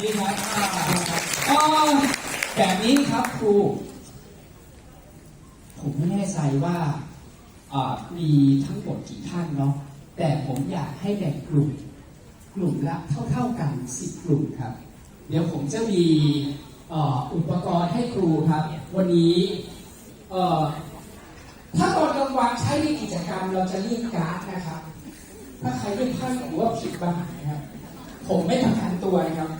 ดีครับอ่าแบบนี้ครับครู ผมไม่แน่ใจว่ามีทั้งหมดกี่ท่านเนาะ แต่ผมอยากให้แบ่งกลุ่ม กลุ่มละเท่าๆกันสิบกลุ่มครับ เดี๋ยวผมจะมีอุปกรณ์ให้ครูครับ วันนี้ถ้าตอนกลางวันใช้ในกิจกรรมเราจะเรียกการ์ดนะครับ ถ้าใครไม่พลาดหรือว่าผิดบังหายครับ ผมไม่ประกันตัวนะครับ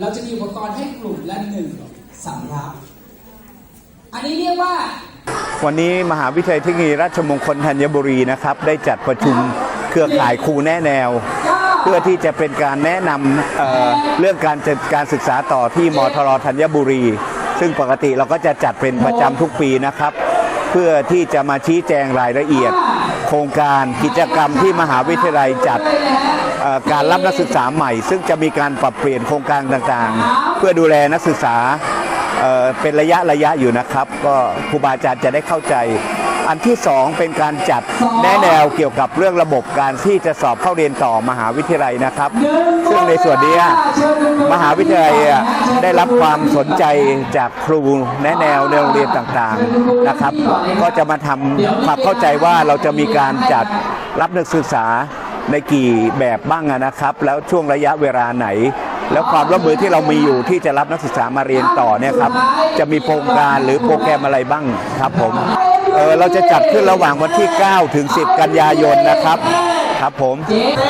เราจะมีอุปกรณ์ให้กลุ่มละหนึ่งสำรับ อันนี้เรียกว่า วันนี้มหาวิทยาลัยเทคโนโลยีราชมงคลธัญบุรีนะครับ ได้จัดประชุมเครือข่ายครูแนะแนว เพื่อที่จะเป็นการแนะนำเอ่อเรื่องการจัดการศึกษาต่อที่มทรธัญบุรี ซึ่งปกติเราก็จะจัดเป็นประจำทุกปีนะครับ เพื่อที่จะมาชี้แจงรายละเอียด โครงการกิจกรรมที่มหาวิทยาลัยจัดการรับนักศึกษาใหม่ ซึ่งจะมีการปรับเปลี่ยนโครงการต่างๆ เพื่อดูแลนักศึกษาเอ่อเป็นระยะระยะอยู่นะครับ ก็ครูบาอาจารย์จะได้เข้าใจ อันที่สองเป็นการจัดแนะแนวเกี่ยวกับเรื่องระบบการที่จะสอบเข้าเรียนต่อมหาวิทยาลัยนะครับ ซึ่งในส่วนนี้มหาวิทยาลัยอะได้รับความสนใจจากครูแนะแนวในโรงเรียนต่างๆนะครับ ก็จะมาทำความเข้าใจว่าเราจะมีการจัดรับนักศึกษาในกี่แบบบ้างอะนะครับ แล้วช่วงระยะเวลาไหน แล้วความร่วมมือที่เรามีอยู่ที่จะรับนักศึกษามาเรียนต่อเนี่ยครับ จะมีโครงการหรือโปรแกรมอะไรบ้างครับผม เออเราจะจัดขึ้นระหว่างวันที่ 9 ถึง 10 กันยายนนะครับครับผม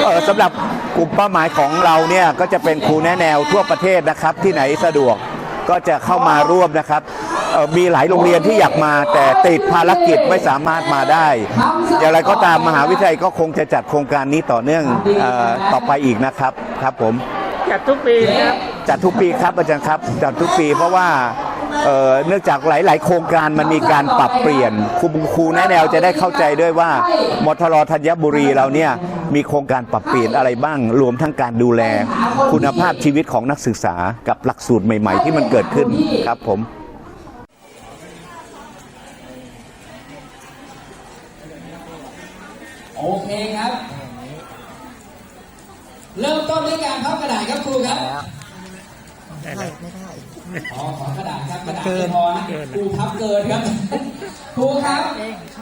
เออสำหรับกลุ่มเป้าหมายของเราเนี่ยก็จะเป็นครูแนะแนวทั่วประเทศนะครับ ที่ไหนสะดวกก็จะเข้ามาร่วมนะครับเอ่อมีหลายโรงเรียนที่อยากมาแต่ติดภารกิจไม่สามารถมาได้ อย่างไรก็ตามมหาวิทยาลัยก็คงจะจัดโครงการนี้ต่อเนื่องเออต่อไปอีกนะครับครับผมจัดทุกปีครับจัดทุกปีครับอาจารย์ครับจัดทุกปีเพราะว่า เอ่อเนื่องจากหลาย ๆ โครงการมันมีการปรับเปลี่ยนครูครูแนะแนวจะได้เข้าใจด้วยว่ามทรธัญบุรีเราเนี่ยมีโครงการปรับเปลี่ยนอะไรบ้าง รวมทั้งการดูแล คุณภาพชีวิตของนักศึกษากับหลักสูตรใหม่ ๆ ที่มันเกิดขึ้นครับผมโอเคครับ เริ่มต้นด้วยการพับกระดาษครับครูครับ ได้แล้ว อ๋อขอกระดาษครับกระดาษไม่พอนะครูพับเกินครับครูครับ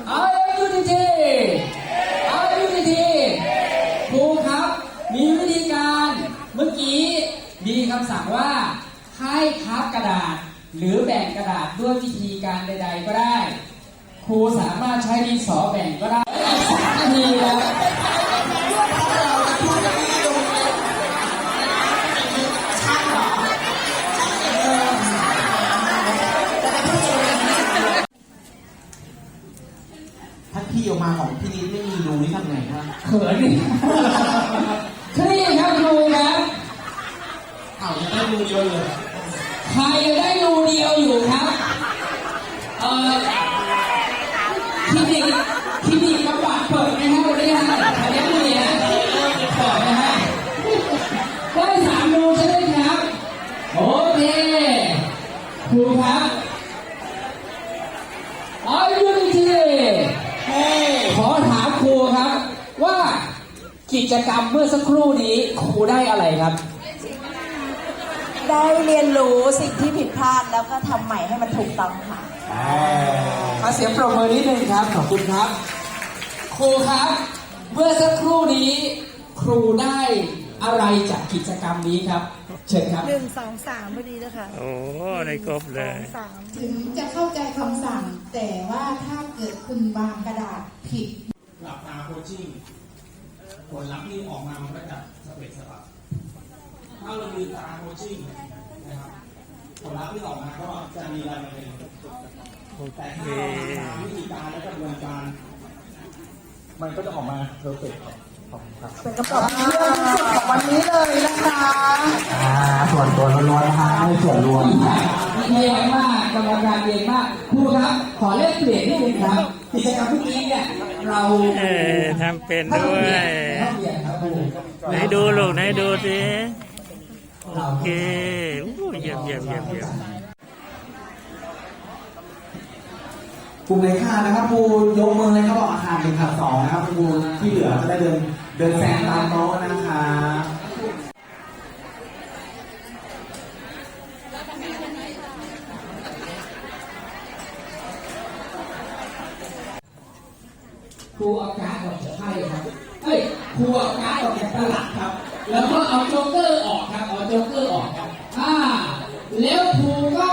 เอายูนิทีเอายูนิทีครูครับ มีวิธีการเมื่อกี้มีคำสั่งว่าให้พับกระดาษ หรือแบ่งกระดาษด้วยวิธีการใด ๆ ก็ได้ ครูสามารถใช้ดินสอแบ่งก็ได้สามนาทีแล้ว ถ้าพี่ออกมาของพี่นิดไม่มีรูนี่ทำไงฮะเขินดิคลี่ครับครูครับอ้าวยังได้รูเดียวเลยใครยังได้รูเดียวอยู่ครับ เอ่อคลินิ กิจกรรมเมื่อสักครู่นี้ครูได้อะไรครับ ได้เรียนรู้สิ่งที่ผิดพลาดแล้วก็ทำใหม่ให้มันถูกต้องค่ะขอเสียงปรบมือนิดนึงครับ ขอบคุณครับ ครูครับ เมื่อสักครู่นี้ ครูได้อะไรจากกิจกรรมนี้ครับ เชิญครับ หนึ่งสองสามพอดีนะคะโอ้ได้ครบเลยสามถึงจะเข้าใจคำสั่ง แต่ว่าถ้าเกิดคุณวางกระดาษผิด หลับตาโคชชิ่ง ผลลัพธ์ที่ออกมามันก็จะสเปกสปะถ้าเราดูตาโคชิ่งนะครับผลลัพธ์ที่ออกมาก็จะมีอะไรเป็นแต่ถ้าเราทำตาวิธีการและกระบวนการ มันก็จะออกมาเพอร์เฟกต์ ครับขอบคุณครับเป็นคำตอบที่เลือกที่สุดของวันนี้เลยนะคะ อ่าส่วนตัวล้วนๆนะฮะไม่ส่วนรวมเยี่ยมมากกรรมการเยี่ยมมากครูครับ ขอเล่นเปลี่ยนนิดนึงครับกิจกรรมพวกนี้เนี่ยเราเออทำเป็นด้วยยนถ้าเปลี่ยนครับครูไหนดูลูกไหนดูสิโอเคโอ้เยี่ยมเยี่ยมเยี่ยมเยี่ยมกลุ่มในค่านะครับครูยกมือเลยครับบอกอาคารหนึ่งขับสองนะครับครูที่เหลือจะได้เดิน เดินแซงตามโต๊นะคะครูอาการ์ดออกจากไพ่ครับเอ้ยครูอาการ์ดอจะตลาดครับ แล้วก็เอาโจ๊กเกอร์ออกครับ เอาโจ๊กเกอร์ออกครับอ่าแล้วครูก็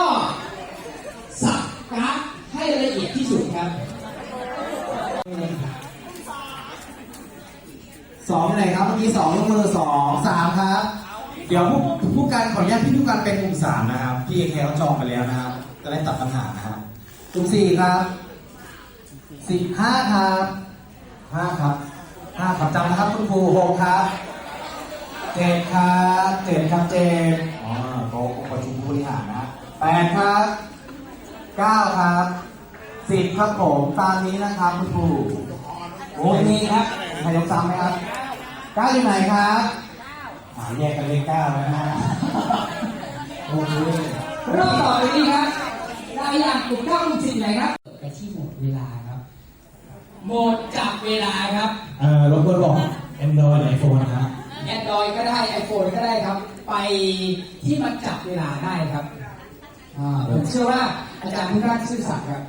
สับการ์ดให้ละเอียดที่สุดครับ สองไหนครับเมื่อกี้สองยกมือสองสามครับ เดี๋ยวผู้ผู้การขออนุญาตพี่ผู้การเป็นกลุ่มสามนะครับพี่เอเคเขาจองไปแล้วนะครับจะได้ตัดปัญหานะครับกลุ่มสี่ครับสิบห้าครับห้าครับห้าครับจำนะครับคุณครูหกครับเจ็ดครับเจ็ดครับเจ็ดอ๋อโต๊ะประชุมผู้บริหารนะแปดครับเก้าครับสิบครับผมตามนี้นะครับคุณครู โอ้ยนี่ครับใครยกซ้ำไหมครับเก้าอยู่ไหนครับหาแยกกันเลขเก้าแล้วนะโอเครอบต่อไปนี้ครับรายอย่างกลุ่มเก้ากลุ่มสิบไหนครับไปที่โหมดเวลาครับโหมดจับเวลาครับเอ่อรบกวนบอก Android ไอโฟนครับ แอนดรอยก็ได้ไอโฟนก็ได้ครับ ไปที่มันจับเวลาได้ครับอ่าผมเชื่อว่าอาจารย์ทุกท่านซื่อสัตย์ครับ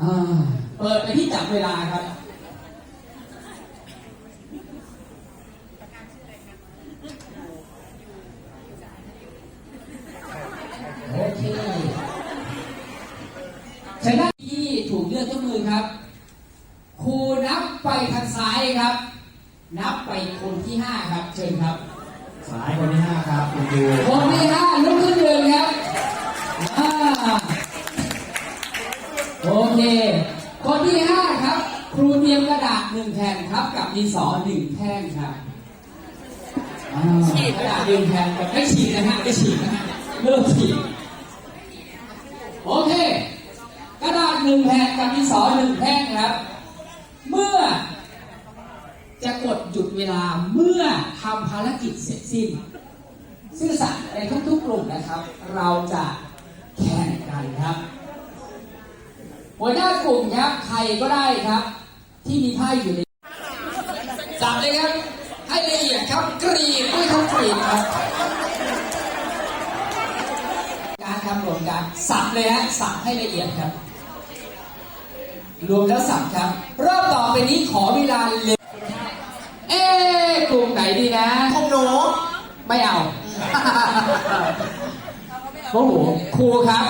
อ่าเปิดไปที่จับเวลาครับ โอเค ชนะที่ถูกเลือกยกมือครับ ครูนับไปทางซ้ายครับ นับไปคนที่ห้าครับ เชิญครับ สายคนที่ห้าครับคุณดูคนที่ห้าลุกขึ้นเดินครับอ่าโอเค คนที่ห้าครับ ครูเตรียมกระดาษหนึ่งแผ่นครับ กับดินสอหนึ่งแท่งครับอ่ากระดาษหนึ่งแผ่นแบบไม่ฉีกนะฮะไม่ฉีกนะฮะเริ่มฉีกโอเคกระดาษ หนึ่งแผ่นกับดินสอหนึ่งแท่งครับ เมื่อ จะกดหยุดเวลาเมื่อทำภารกิจเสร็จสิ้น ซื่อสัตย์ในทุกๆกลุ่มนะครับ เราจะแข่งกันครับ หัวหน้ากลุ่มครับใครก็ได้ครับ ที่มีไพ่อยู่ในจับเลยครับ ให้ละเอียดครับกรีดด้วยทั้งกรีดครับการครับรวมการสับเลยฮะสับให้ละเอียดครับ รวมแล้วสับครับรอบต่อไปนี้ขอเวลาเร็วเอ๊ะกลุ่มไหนดีนะ ของหนูไม่เอาโอ้โหครูครับ